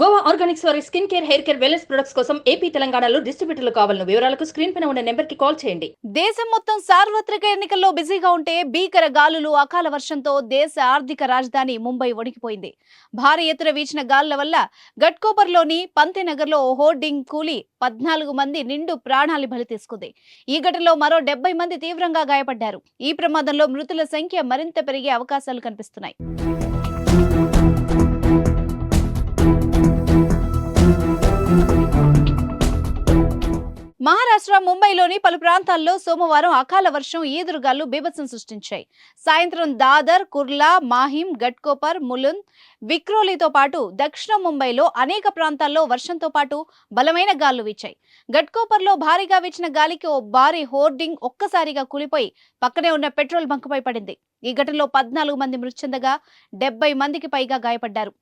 Goa organics వారి skin care hair care wellness products కోసం AP తెలంగాణలో డిస్ట్రిబ్యూటర్లు కావాలను వివరాలకు స్క్రీన్ పైన ఉన్న నెంబర్కి కాల్ చేయండి. దేశం మొత్తం సార్వత్రిక ఎన్నికల్లో బిజీగా ఉంటే భీకర గాలులు అకాల వర్షంతో దేశ ఆర్థిక రాజధాని ముంబై వణికిపోయింది. భారీ ఎత్తున వీచిన గాలుల వల్ల గట్కోపర్లోని పంతెనగర్లో హోర్డింగ్ కూలి పద్నాలుగు మంది నిండు ప్రాణాలు బలి తీసుకుంది. ఈ ఘటనలో మరో డెబ్బై మంది తీవ్రంగా గాయపడ్డారు. ఈ ప్రమాదంలో మృతుల సంఖ్య మరింత పెరిగే అవకాశాలు కనిపిస్తున్నాయి. మహారాష్ట్ర ముంబైలోని పలు ప్రాంతాల్లో సోమవారం అకాల వర్షం ఈదురుగాలు బీభత్సం సృష్టించాయి. సాయంత్రం దాదర్ కుర్లా మాహిం గట్కోపర్ ములుంద్ విక్రోలీతో పాటు దక్షిణ ముంబైలో అనేక ప్రాంతాల్లో వర్షంతో పాటు బలమైన గాలు వీచాయి. గట్కోపర్లో భారీగా వీచిన గాలికి ఓ భారీ హోర్డింగ్ ఒక్కసారిగా కూలిపోయి పక్కనే ఉన్న పెట్రోల్ బంకుపై పడింది. ఈ ఘటనలో పద్నాలుగు మంది మృతి చెందగా డెబ్బై మందికి పైగా గాయపడ్డారు.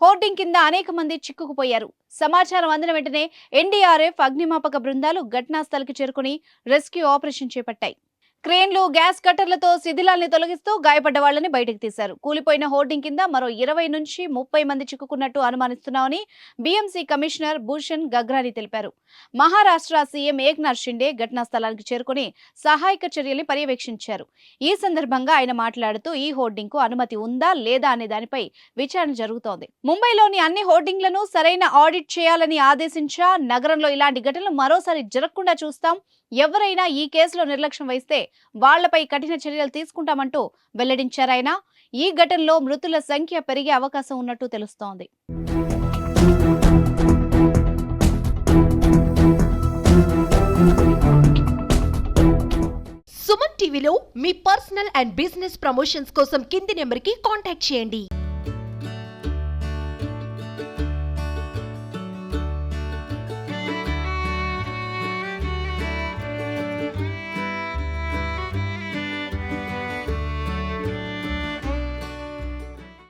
హోర్డింగ్ కింద అనేక మంది చిక్కుకుపోయారు. సమాచారం అందిన వెంటనే ఎన్డీఆర్ఎఫ్ అగ్నిమాపక బృందాలు ఘటనా స్థలికి చేరుకుని రెస్క్యూ ఆపరేషన్ చేపట్టాయి. క్రేన్లు గ్యాస్ కట్టర్లతో శిథిలాల్ని తొలగిస్తూ గాయపడ్డ వాళ్ళని బయటకు తీశారు. కూలిపోయిన హోర్డింగ్ కింద మరో ఇరవై నుంచి ముప్పై మంది చిక్కుకున్నట్టు అనుమానిస్తున్నామని బీఎంసీ కమిషనర్ భూషణ్ గగ్రాని తెలిపారు. మహారాష్ట్ర సీఎం ఏక్నాథ్ షిండే ఘటనా స్థలానికి చేరుకుని సహాయక చర్యల్ని పర్యవేక్షించారు. ఈ సందర్భంగా ఆయన మాట్లాడుతూ ఈ హోర్డింగ్కు అనుమతి ఉందా లేదా అనే దానిపై విచారణ జరుగుతోంది. ముంబైలోని అన్ని హోర్డింగ్లను సరైన ఆడిట్ చేయాలని ఆదేశించా నగరంలో ఇలాంటి ఘటనలు మరోసారి జరగకుండా చూస్తాం. ఎవరైనా ఈ కేసులో నిర్లక్ష్యం వహిస్తే వాళ్ళపై కఠిన చర్యలు తీసుకుంటామంటూ వెల్లడించారాయన. ఈ ఘటనలో మృతుల సంఖ్య పెరిగే అవకాశం ఉన్నట్టు తెలుస్తోంది. సుమన్ టీవీలో మీ పర్సనల్ అండ్ బిజినెస్ ప్రమోషన్స్ కోసం కింది నెంబర్కి కాంటాక్ట్ చేయండి.